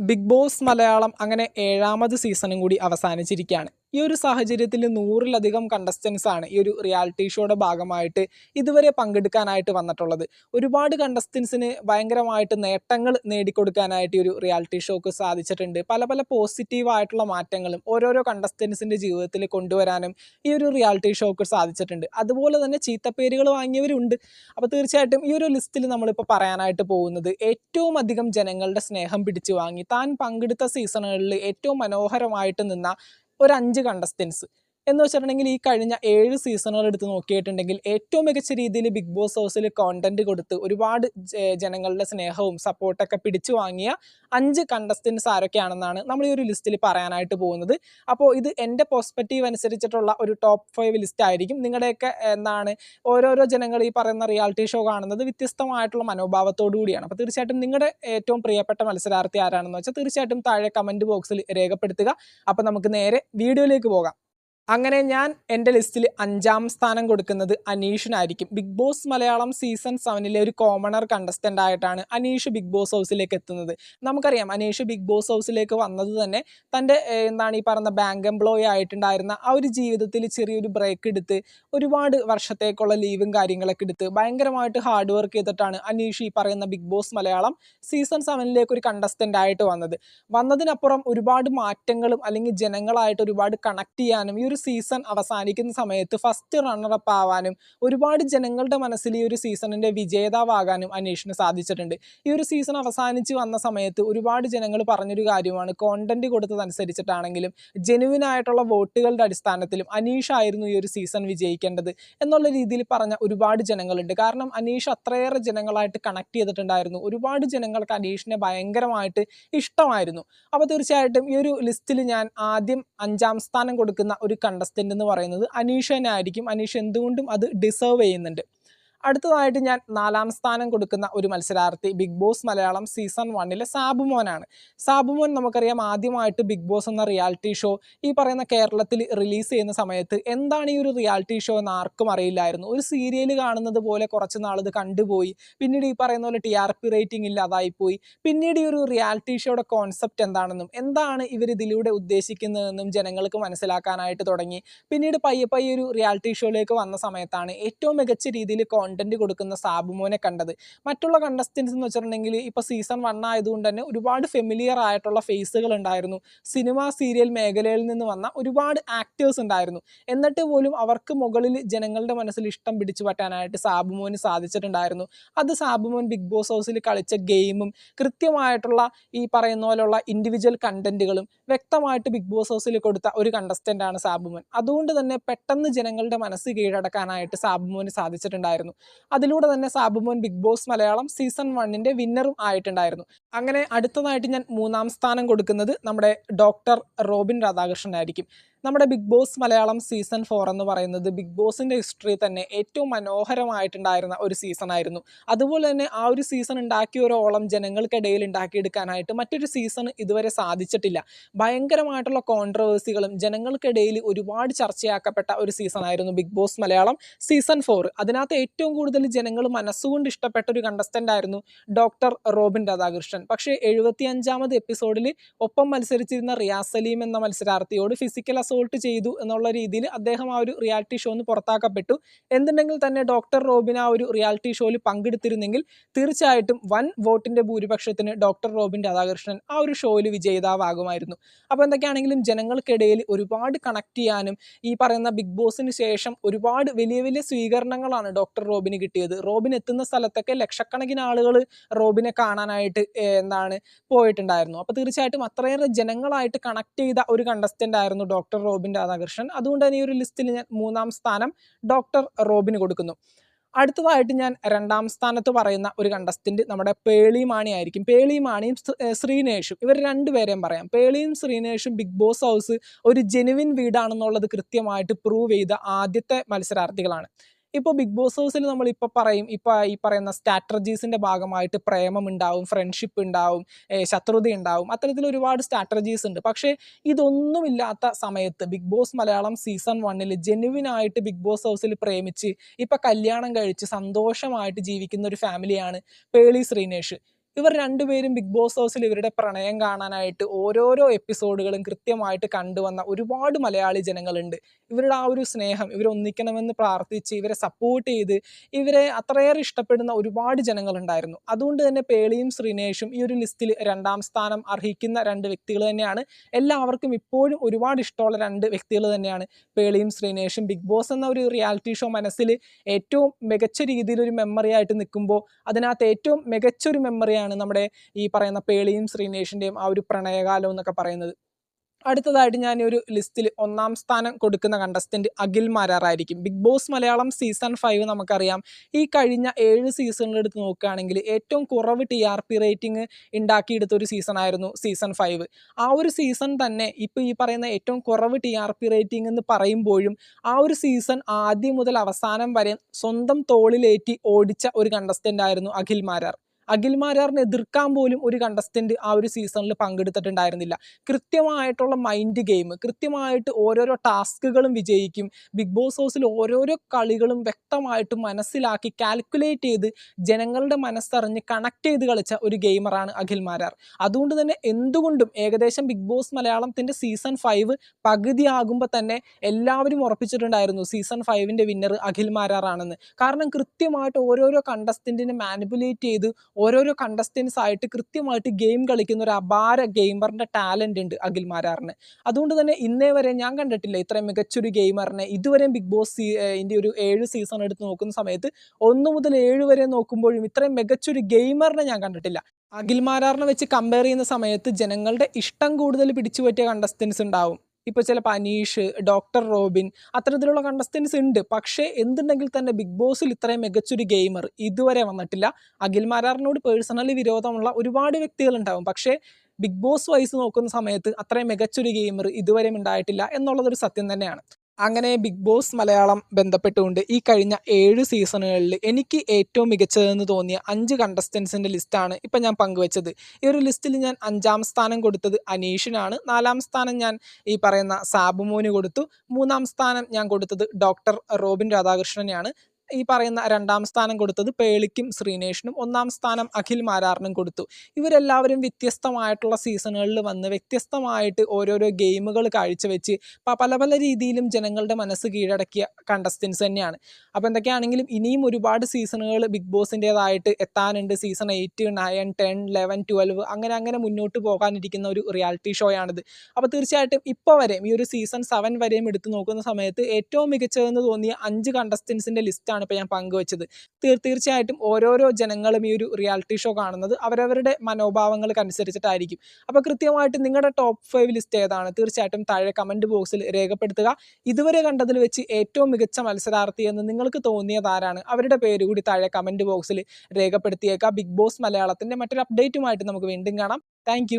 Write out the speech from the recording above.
Big boss Malayalam അങ്ങനെ ഏഴാമത് സീസണും കൂടി അവസാനിച്ചിരിക്കുകയാണ്. ഈ ഒരു സാഹചര്യത്തിൽ നൂറിലധികം കണ്ടസ്റ്റൻസ് ആണ് ഈ ഒരു റിയാലിറ്റി ഷോയുടെ ഭാഗമായിട്ട് ഇതുവരെ പങ്കെടുക്കാനായിട്ട് വന്നിട്ടുള്ളത്. ഒരുപാട് കണ്ടസ്റ്റൻസിന് ഭയങ്കരമായിട്ട് നേട്ടങ്ങൾ നേടിക്കൊടുക്കാനായിട്ട് ഈ ഒരു റിയാലിറ്റി ഷോക്ക് സാധിച്ചിട്ടുണ്ട്. പല പല പോസിറ്റീവായിട്ടുള്ള മാറ്റങ്ങളും ഓരോരോ കണ്ടസ്റ്റൻസിന്റെ ജീവിതത്തിൽ കൊണ്ടുവരാനും ഈ ഒരു റിയാലിറ്റി ഷോക്ക് സാധിച്ചിട്ടുണ്ട്. അതുപോലെ തന്നെ ചീത്തപ്പേരുകൾ വാങ്ങിയവരുണ്ട്. അപ്പോൾ തീർച്ചയായിട്ടും ഈ ഒരു ലിസ്റ്റിൽ നമ്മളിപ്പോൾ പറയാനായിട്ട് പോകുന്നത് ഏറ്റവും അധികം ജനങ്ങളുടെ സ്നേഹം പിടിച്ചു വാങ്ങി താൻ പങ്കെടുത്ത സീസണുകളിൽ ഏറ്റവും മനോഹരമായിട്ട് നിന്ന ഒരു അഞ്ച് കണ്ടസ്റ്റൻസ് എന്ന് വെച്ചിട്ടുണ്ടെങ്കിൽ ഈ കഴിഞ്ഞ ഏഴ് സീസണുകൾ എടുത്ത് നോക്കിയിട്ടുണ്ടെങ്കിൽ ഏറ്റവും മികച്ച രീതിയിൽ ബിഗ് ബോസ് ഹൗസിൽ കോണ്ടന്റ് കൊടുത്ത് ഒരുപാട് ജനങ്ങളുടെ സ്നേഹവും സപ്പോർട്ടൊക്കെ പിടിച്ചു വാങ്ങിയ അഞ്ച് കണ്ടസ്റ്റൻസ് ആരൊക്കെയാണെന്നാണ് നമ്മൾ ഈ ഒരു ലിസ്റ്റിൽ പറയാനായിട്ട് പോകുന്നത്. അപ്പോൾ ഇത് എന്റെ പെർസ്പെക്റ്റീവ് അനുസരിച്ചിട്ടുള്ള ഒരു ടോപ്പ് ഫൈവ് ലിസ്റ്റ് ആയിരിക്കും. നിങ്ങളുടെയൊക്കെ എന്താണ് ഓരോരോ ജനങ്ങൾ ഈ പറയുന്ന റിയാലിറ്റി ഷോ കാണുന്നത് വ്യത്യസ്തമായിട്ടുള്ള മനോഭാവത്തോടു കൂടിയാണ്. അപ്പോൾ തീർച്ചയായിട്ടും നിങ്ങളുടെ ഏറ്റവും പ്രിയപ്പെട്ട മത്സരാർത്ഥി ആരാണെന്ന് വെച്ചാൽ തീർച്ചയായിട്ടും താഴെ കമന്റ് ബോക്സിൽ രേഖപ്പെടുത്തുക. അപ്പോൾ നമുക്ക് നേരെ വീഡിയോയിലേക്ക് പോകാം. അങ്ങനെ ഞാൻ എന്റെ ലിസ്റ്റിൽ അഞ്ചാം സ്ഥാനം കൊടുക്കുന്നത് അനീഷിനായിരിക്കും. ബിഗ് ബോസ് മലയാളം സീസൺ സെവനിലെ ഒരു കോമണർ കണ്ടസ്റ്റന്റ് ആയിട്ടാണ് അനീഷ് ബിഗ് ബോസ് ഹൗസിലേക്ക് എത്തുന്നത്. നമുക്കറിയാം അനീഷ് ബിഗ് ബോസ് ഹൗസിലേക്ക് വന്നത് തന്നെ തന്റെ എന്താണ് ഈ പറയുന്ന ബാങ്ക് എംപ്ലോയി ആയിട്ടുണ്ടായിരുന്ന ആ ഒരു ജീവിതത്തിൽ ചെറിയൊരു ബ്രേക്ക് എടുത്ത് ഒരുപാട് വർഷത്തേക്കുള്ള ലീവും കാര്യങ്ങളൊക്കെ എടുത്ത് ഭയങ്കരമായിട്ട് ഹാർഡ് വർക്ക് ചെയ്തിട്ടാണ് അനീഷ് ഈ പറയുന്ന ബിഗ് ബോസ് മലയാളം സീസൺ സെവനിലേക്ക് ഒരു കണ്ടസ്റ്റന്റ് ആയിട്ട് വന്നത്. വന്നതിനപ്പുറം ഒരുപാട് മാറ്റങ്ങളും അല്ലെങ്കിൽ ജനങ്ങളായിട്ട് ഒരുപാട് കണക്ട് ചെയ്യാനും ഈ ഒരു സീസൺ അവസാനിക്കുന്ന സമയത്ത് ഫസ്റ്റ് റണ്ണറപ്പ് ആവാനും ഒരുപാട് ജനങ്ങളുടെ മനസ്സിൽ ഈ ഒരു സീസണിന്റെ വിജേതാവാകാനും അനീഷിന് സാധിച്ചിട്ടുണ്ട്. ഈ ഒരു സീസൺ അവസാനിച്ച് വന്ന സമയത്ത് ഒരുപാട് ജനങ്ങൾ പറഞ്ഞൊരു കാര്യമാണ്. കോണ്ടന്റ് കൊടുത്തതനുസരിച്ചിട്ടാണെങ്കിലും ജെനുവിൻ ആയിട്ടുള്ള വോട്ടുകളുടെ അടിസ്ഥാനത്തിലും അനീഷ് ആയിരുന്നു ഈ ഒരു സീസൺ വിജയിക്കേണ്ടത് എന്നുള്ള രീതിയിൽ പറഞ്ഞ ഒരുപാട് ജനങ്ങളുണ്ട്. കാരണം അനീഷ് അത്രയേറെ ജനങ്ങളായിട്ട് കണക്ട് ചെയ്തിട്ടുണ്ടായിരുന്നു. ഒരുപാട് ജനങ്ങൾക്ക് അനീഷിനെ ഭയങ്കരമായിട്ട് ഇഷ്ടമായിരുന്നു. അപ്പോൾ തീർച്ചയായിട്ടും ഈ ഒരു ലിസ്റ്റിൽ ഞാൻ ആദ്യം അഞ്ചാം സ്ഥാനം കൊടുക്കുന്ന ഒരു കണ്ടസ്റ്റന്റ് എന്ന് പറയുന്നത് അനീഷനായിരിക്കും അനീഷ് എന്തുകൊണ്ടും അത് ഡിസേർവ് ചെയ്യുന്നുണ്ട്. അടുത്തതായിട്ട് ഞാൻ നാലാം സ്ഥാനം കൊടുക്കുന്ന ഒരു മത്സരാർത്ഥി ബിഗ് ബോസ് മലയാളം സീസൺ വണ്ണിലെ സാബുമോനാണ്. സാബുമോൻ നമുക്കറിയാം ആദ്യമായിട്ട് ബിഗ് ബോസ് എന്ന റിയാലിറ്റി ഷോ ഈ പറയുന്ന കേരളത്തിൽ റിലീസ് ചെയ്യുന്ന സമയത്ത് എന്താണ് ഈ ഒരു റിയാലിറ്റി ഷോ എന്ന് ആർക്കും അറിയില്ലായിരുന്നു. ഒരു സീരിയൽ കാണുന്നത് പോലെ കുറച്ച് നാളത് കണ്ടുപോയി. പിന്നീട് ഈ പറയുന്ന പോലെ ടി ആർ പി റേറ്റിംഗ് ഇല്ലാതായിപ്പോയി പിന്നീട് ഈ ഒരു റിയാലിറ്റി ഷോയുടെ കോൺസെപ്റ്റ് എന്താണെന്നും എന്താണ് ഇവർ ഇതിലൂടെ ഉദ്ദേശിക്കുന്നതെന്നും ജനങ്ങൾക്ക് മനസ്സിലാക്കാനായിട്ട് തുടങ്ങി. പിന്നീട് പയ്യെ പയ്യെ ഒരു റിയാലിറ്റി ഷോയിലേക്ക് വന്ന സമയത്താണ് ഏറ്റവും മികച്ച രീതിയിൽ കോണ്ടന്റ് കൊടുക്കുന്ന സാബുമോനെ കണ്ടത്. മറ്റുള്ള കണ്ടസ്റ്റൻസ് എന്ന് വെച്ചിട്ടുണ്ടെങ്കിൽ ഇപ്പോൾ സീസൺ വൺ ആയതുകൊണ്ട് തന്നെ ഒരുപാട് ഫെമിലിയർ ആയിട്ടുള്ള ഫേസുകൾ ഉണ്ടായിരുന്നു. സിനിമ സീരിയൽ മേഖലയിൽ നിന്ന് വന്ന ഒരുപാട് ആക്ടേഴ്സ് ഉണ്ടായിരുന്നു. എന്നിട്ട് പോലും അവർക്ക് മുകളിൽ ജനങ്ങളുടെ മനസ്സിൽ ഇഷ്ടം പിടിച്ചു പറ്റാനായിട്ട് സാബുമോന് സാധിച്ചിട്ടുണ്ടായിരുന്നു. അത് സാബുമോൻ ബിഗ് ബോസ് ഹൗസിൽ കളിച്ച ഗെയിമും കൃത്യമായിട്ടുള്ള ഈ പറയുന്ന പോലെയുള്ള ഇൻഡിവിജ്വൽ കണ്ടന്റുകളും വ്യക്തമായിട്ട് ബിഗ് ബോസ് ഹൗസിൽ കൊടുത്ത ഒരു കണ്ടസ്റ്റന്റ് ആണ് സാബുമോൻ അതുകൊണ്ട് തന്നെ പെട്ടെന്ന് ജനങ്ങളുടെ മനസ്സ് കീഴടക്കാനായിട്ട് സാബുമോന് സാധിച്ചിട്ടുണ്ടായിരുന്നു. അതിലൂടെ തന്നെ Sabumon Big Boss Malayalam season വണ്ണിന്റെ വിന്നറും ആയിട്ടുണ്ടായിരുന്നു. അങ്ങനെ അടുത്തതായിട്ട് ഞാൻ മൂന്നാം സ്ഥാനം കൊടുക്കുന്നത് നമ്മുടെ ഡോക്ടർ റോബിൻ രാധാകൃഷ്ണൻ ആയിരിക്കും നമ്മുടെ Big Boss Malayalam season four എന്ന് പറയുന്നത് ബിഗ് ബോസിന്റെ ഹിസ്റ്ററി തന്നെ ഏറ്റവും മനോഹരമായിട്ടുണ്ടായിരുന്ന ഒരു സീസൺ ആയിരുന്നു. അതുപോലെ തന്നെ ആ ഒരു സീസൺ ഉണ്ടാക്കിയ ഒരു ഓളം ജനങ്ങൾക്കിടയിൽ ഉണ്ടാക്കിയെടുക്കാനായിട്ട് മറ്റൊരു സീസൺ ഇതുവരെ സാധിച്ചിട്ടില്ല. ഭയങ്കരമായിട്ടുള്ള കോൺട്രവേഴ്സികളും ജനങ്ങൾക്കിടയിൽ ഒരുപാട് ചർച്ചയാക്കപ്പെട്ട ഒരു സീസൺ ആയിരുന്നു Big Boss Malayalam season four അതിനകത്ത് ഏറ്റവും കൂടുതൽ ജനങ്ങൾ മനസ്സുകൊണ്ട് ഇഷ്ടപ്പെട്ട ഒരു കണ്ടസ്റ്റന്റ് ആയിരുന്നു ഡോക്ടർ റോബിൻ രാധാകൃഷ്ണൻ. പക്ഷേ എഴുപത്തി അഞ്ചാമത് എപ്പിസോഡിൽ ഒപ്പം മത്സരിച്ചിരുന്ന റിയാസ് സലീം എന്ന മത്സരാർത്ഥിയോട് ഫിസിക്കൽ അസോൾട്ട് ചെയ്തു എന്നുള്ള രീതിയിൽ അദ്ദേഹം ആ ഒരു റിയാലിറ്റി ഷോ ഒന്ന് പുറത്താക്കപ്പെട്ടു. എന്തുണ്ടെങ്കിൽ തന്നെ ഡോക്ടർ റോബിൻ ആ ഒരു റിയാലിറ്റി ഷോയിൽ പങ്കെടുത്തിരുന്നെങ്കിൽ തീർച്ചയായിട്ടും വൻ വോട്ടിന്റെ ഭൂരിപക്ഷത്തിന് ഡോക്ടർ റോബിൻ രാധാകൃഷ്ണൻ ആ ഒരു ഷോയിൽ വിജയിതാവാകുമായിരുന്നു അപ്പോൾ എന്തൊക്കെയാണെങ്കിലും ജനങ്ങൾക്കിടയിൽ ഒരുപാട് കണക്ട് ചെയ്യാനും ഈ പറയുന്ന ബിഗ് ബോസിന് ശേഷം ഒരുപാട് വലിയ വലിയ സ്വീകരണങ്ങളാണ് ഡോക്ടർ റോബിന് കിട്ടിയത്. റോബിൻ എത്തുന്ന സ്ഥലത്തൊക്കെ ലക്ഷക്കണക്കിന് ആളുകൾ റോബിനെ കാണാനായിട്ട് എന്താണ് പോയിട്ടുണ്ടായിരുന്നു. അപ്പോൾ തീർച്ചയായിട്ടും അത്രയേറെ ജനങ്ങളായിട്ട് കണക്ട് ചെയ്ത ഒരു കണ്ടസ്റ്റന്റ് ആയിരുന്നു ഡോക്ടർ റോബിൻ രാധാകൃഷ്ണൻ അതുകൊണ്ട് തന്നെ ഈ ഒരു ലിസ്റ്റിൽ ഞാൻ മൂന്നാം സ്ഥാനം ഡോക്ടർ റോബിന് കൊടുക്കുന്നു. അടുത്തതായിട്ട് ഞാൻ രണ്ടാം സ്ഥാനത്ത് പറയുന്ന ഒരു കണ്ടസ്റ്റന്റ് നമ്മുടെ പേളി മാണി ആയിരിക്കും. പേളി മാണിയും ശ്രീനേഷും. ഇവർ രണ്ടുപേരെയും പറയാം. പേളിയും ശ്രീനേഷും ബിഗ് ബോസ് ഹൗസ് ഒരു ജെനുവിൻ വീടാണെന്നുള്ളത് കൃത്യമായിട്ട് പ്രൂവ് ചെയ്ത ആദ്യത്തെ മത്സരാർത്ഥികളാണ്. ഇപ്പോൾ ബിഗ് ബോസ് ഹൗസിൽ നമ്മൾ ഇപ്പോൾ പറയും ഇപ്പോൾ ഈ പറയുന്ന സ്ട്രാറ്റജീസിന്റെ ഭാഗമായിട്ട് പ്രേമം ഉണ്ടാവും ഫ്രണ്ട്ഷിപ്പ് ഉണ്ടാവും ശത്രുത ഉണ്ടാവും അത്തരത്തിൽ ഒരുപാട് സ്ട്രാറ്റജീസ് ഉണ്ട്. പക്ഷേ ഇതൊന്നുമില്ലാത്ത സമയത്ത് ബിഗ് ബോസ് മലയാളം സീസൺ വണ്ണിൽ ജെനുവിൻ ആയിട്ട് ബിഗ് ബോസ് ഹൗസിൽ പ്രേമിച്ച് ഇപ്പം കല്യാണം കഴിച്ച് സന്തോഷമായിട്ട് ജീവിക്കുന്ന ഒരു ഫാമിലിയാണ് പേളി ശ്രീനേഷ്. ഇവർ രണ്ടുപേരും ബിഗ് ബോസ് ഹൗസിൽ ഇവരുടെ പ്രണയം കാണാനായിട്ട് ഓരോരോ എപ്പിസോഡുകളും കൃത്യമായിട്ട് കണ്ടുവന്ന ഒരുപാട് മലയാളി ജനങ്ങളുണ്ട്. ഇവരുടെ ആ ഒരു സ്നേഹം ഇവർ ഒന്നിക്കണമെന്ന് പ്രാർത്ഥിച്ച് ഇവരെ സപ്പോർട്ട് ചെയ്ത് ഇവരെ അത്രയേറെ ഇഷ്ടപ്പെടുന്ന ഒരുപാട് ജനങ്ങളുണ്ടായിരുന്നു. അതുകൊണ്ട് തന്നെ പേളിയും ശ്രീനേഷും ഈ ഒരു ലിസ്റ്റിൽ രണ്ടാം സ്ഥാനം അർഹിക്കുന്ന രണ്ട് വ്യക്തികൾ തന്നെയാണ്. എല്ലാവർക്കും ഇപ്പോഴും ഒരുപാട് ഇഷ്ടമുള്ള രണ്ട് വ്യക്തികൾ തന്നെയാണ് പേളിയും ശ്രീനേഷും. ബിഗ് ബോസ് എന്ന ഒരു റിയാലിറ്റി ഷോ മനസ്സിൽ ഏറ്റവും മികച്ച രീതിയിൽ ഒരു മെമ്മറി ആയിട്ട് നിൽക്കുമ്പോൾ അതിനകത്ത് ഏറ്റവും മികച്ചൊരു മെമ്മറിയാണ് നമ്മുടെ ഈ പറയുന്ന പേളിയും ശ്രീനേഷിന്റെയും ആ ഒരു പ്രണയകാലം എന്നൊക്കെ പറയുന്നത്. അടുത്തതായിട്ട് ഞാൻ ഒരു ലിസ്റ്റിൽ ഒന്നാം സ്ഥാനം കൊടുക്കുന്ന contestant Akhil മാരാറായിരിക്കും Big Boss Malayalam season five നമുക്കറിയാം. ഈ കഴിഞ്ഞ ഏഴ് സീസണിലെടുത്ത് നോക്കുകയാണെങ്കിൽ ഏറ്റവും കുറവ് ടി ആർ പി റേറ്റിംഗ് ഉണ്ടാക്കിയെടുത്ത ഒരു സീസൺ ആയിരുന്നു സീസൺ ഫൈവ് ആ ഒരു സീസൺ തന്നെ ഇപ്പോൾ ഈ പറയുന്ന ഏറ്റവും കുറവ് ടി ആർ പി റേറ്റിംഗ് എന്ന് പറയുമ്പോഴും ആ ഒരു സീസൺ ആദ്യം മുതൽ അവസാനം വരെ സ്വന്തം തോളിലേറ്റി ഓടിച്ച ഒരു കണ്ടസ്റ്റന്റ് ആയിരുന്നു അഖിൽ മാരാർ. അഖിൽ മാരാറിനെ എതിർക്കാൻ പോലും ഒരു കണ്ടസ്റ്റന്റ് ആ ഒരു സീസണിൽ പങ്കെടുത്തിട്ടുണ്ടായിരുന്നില്ല. കൃത്യമായിട്ടുള്ള മൈൻഡ് ഗെയിം കൃത്യമായിട്ട് ഓരോരോ ടാസ്കുകളും വിജയിക്കും. ബിഗ് ബോസ് ഹൗസിൽ ഓരോരോ കളികളും വ്യക്തമായിട്ട് മനസ്സിലാക്കി കാൽക്കുലേറ്റ് ചെയ്ത് ജനങ്ങളുടെ മനസ്സറിഞ്ഞ് കണക്ട് ചെയ്ത് കളിച്ച ഒരു ഗെയിമറാണ് അഖിൽ മാരാർ. അതുകൊണ്ട് തന്നെ എന്തുകൊണ്ടും ഏകദേശം ബിഗ് ബോസ് മലയാളത്തിന്റെ സീസൺ ഫൈവ് പകുതിയാകുമ്പോൾ തന്നെ എല്ലാവരും ഉറപ്പിച്ചിട്ടുണ്ടായിരുന്നു സീസൺ ഫൈവിന്റെ വിന്നർ അഖിൽ മാരാറാണെന്ന് കാരണം കൃത്യമായിട്ട് ഓരോരോ കണ്ടസ്റ്റന്റിനെ മാനിപ്പുലേറ്റ് ചെയ്ത് ഓരോരോ കണ്ടസ്റ്റൻസ് ആയിട്ട് കൃത്യമായിട്ട് ഗെയിം കളിക്കുന്ന ഒരു അപാര ഗെയിമറിന്റെ ടാലന്റ് ഉണ്ട് അഖിൽ മാരാറിന്. അതുകൊണ്ട് തന്നെ ഇന്നേ വരെ ഞാൻ കണ്ടിട്ടില്ല ഇത്രയും മികച്ചൊരു ഗെയിമറിനെ ഇതുവരെയും ബിഗ് ബോസ് ഇന്ത്യ ഒരു ഏഴ് സീസൺ എടുത്ത് നോക്കുന്ന സമയത്ത് ഒന്ന് മുതൽ ഏഴ് വരെ നോക്കുമ്പോഴും ഇത്രയും മികച്ചൊരു ഗെയിമറിനെ ഞാൻ കണ്ടിട്ടില്ല. അഖിൽ മാരാറിനെ വെച്ച് കമ്പയർ ചെയ്യുന്ന സമയത്ത് ജനങ്ങളുടെ ഇഷ്ടം കൂടുതൽ പിടിച്ചു പറ്റിയ കണ്ടസ്റ്റൻസ് ഉണ്ടാവും. ഇപ്പോൾ ചിലപ്പോൾ അനീഷ് ഡോക്ടർ റോബിൻ അത്തരത്തിലുള്ള കണ്ടസ്റ്റൻസ് ഉണ്ട്. പക്ഷേ എന്തുണ്ടെങ്കിൽ തന്നെ ബിഗ് ബോസിൽ ഇത്രയും മികച്ചൊരു ഗെയിമർ ഇതുവരെ വന്നിട്ടില്ല. അഖിൽ മാരാറിനോട് പേഴ്സണലി വിരോധമുള്ള ഒരുപാട് വ്യക്തികളുണ്ടാവും. പക്ഷേ ബിഗ് ബോസ് വൈസ് നോക്കുന്ന സമയത്ത് അത്രയും മികച്ചൊരു ഗെയിമർ ഇതുവരെയും ഉണ്ടായിട്ടില്ല എന്നുള്ളതൊരു സത്യം തന്നെയാണ്. അങ്ങനെ ബിഗ് ബോസ് മലയാളം ബന്ധപ്പെട്ടുകൊണ്ട് ഈ കഴിഞ്ഞ ഏഴ് സീസണുകളിൽ എനിക്ക് ഏറ്റവും മികച്ചതെന്ന് തോന്നിയ അഞ്ച് കണ്ടസ്റ്റൻസിന്റെ ലിസ്റ്റാണ് ഇപ്പം ഞാൻ പങ്കുവച്ചത്. ഈ ഒരു ലിസ്റ്റിൽ ഞാൻ അഞ്ചാം സ്ഥാനം കൊടുത്തത് അനീഷിനാണ്. നാലാം സ്ഥാനം ഞാൻ ഈ പറയുന്ന സാബുമോന് കൊടുത്തു. മൂന്നാം സ്ഥാനം ഞാൻ കൊടുത്തത് ഡോക്ടർ റോബിൻ രാധാകൃഷ്ണനെയാണ്. ഈ പറയുന്ന രണ്ടാം സ്ഥാനം കൊടുത്തത് പേളിക്കും ശ്രീനേഷിനും ഒന്നാം സ്ഥാനം അഖിൽ മാരാറിനും കൊടുത്തു. ഇവരെല്ലാവരും വ്യത്യസ്തമായിട്ടുള്ള സീസണുകളിൽ വന്ന് വ്യത്യസ്തമായിട്ട് ഓരോരോ ഗെയിമുകൾ കാഴ്ചവെച്ച് പല പല രീതിയിലും ജനങ്ങളുടെ മനസ്സ് കീഴടക്കിയ കണ്ടസ്റ്റൻസ് തന്നെയാണ്. അപ്പോൾ എന്തൊക്കെയാണെങ്കിലും ഇനിയും ഒരുപാട് സീസണുകൾ ബിഗ് ബോസിന്റേതായിട്ട് എത്താനുണ്ട്. Season eight nine ten eleven twelve അങ്ങനെ അങ്ങനെ മുന്നോട്ട് പോകാനിരിക്കുന്ന ഒരു റിയാലിറ്റി ഷോ ആണിത് അപ്പോൾ തീർച്ചയായിട്ടും ഇപ്പോൾ വരെയും ഈ ഒരു സീസൺ സെവൻ വരെയും എടുത്തു നോക്കുന്ന സമയത്ത് ഏറ്റവും മികച്ചതെന്ന് തോന്നിയ അഞ്ച് കണ്ടസ്റ്റൻസിന്റെ ലിസ്റ്റാണ് ഇപ്പോൾ ഞാൻ പങ്കുവച്ചത്. തീർ- തീർച്ചയായിട്ടും ഓരോരോ ജനങ്ങളും ഈ ഒരു റിയാലിറ്റി ഷോ കാണുന്നത് അവരവരുടെ മനോഭാവങ്ങൾക്ക് അനുസരിച്ചിട്ടായിരിക്കും അപ്പോൾ കൃത്യമായിട്ട് നിങ്ങളുടെ ടോപ്പ് ഫൈവ് ലിസ്റ്റ് ഏതാണ്? തീർച്ചയായിട്ടും താഴെ കമന്റ് ബോക്സിൽ രേഖപ്പെടുത്തുക. ഇതുവരെ കണ്ടതിൽ വെച്ച് ഏറ്റവും മികച്ച മത്സരാർത്ഥി എന്ന് നിങ്ങൾക്ക് തോന്നിയതാരാണ് അവരുടെ പേര് കൂടി താഴെ കമന്റ് ബോക്സിൽ രേഖപ്പെടുത്തിയേക്കാം ബിഗ് ബോസ് മലയാളത്തിന്റെ മറ്റൊരു അപ്ഡേറ്റുമായിട്ട് നമുക്ക് വീണ്ടും കാണാം. താങ്ക്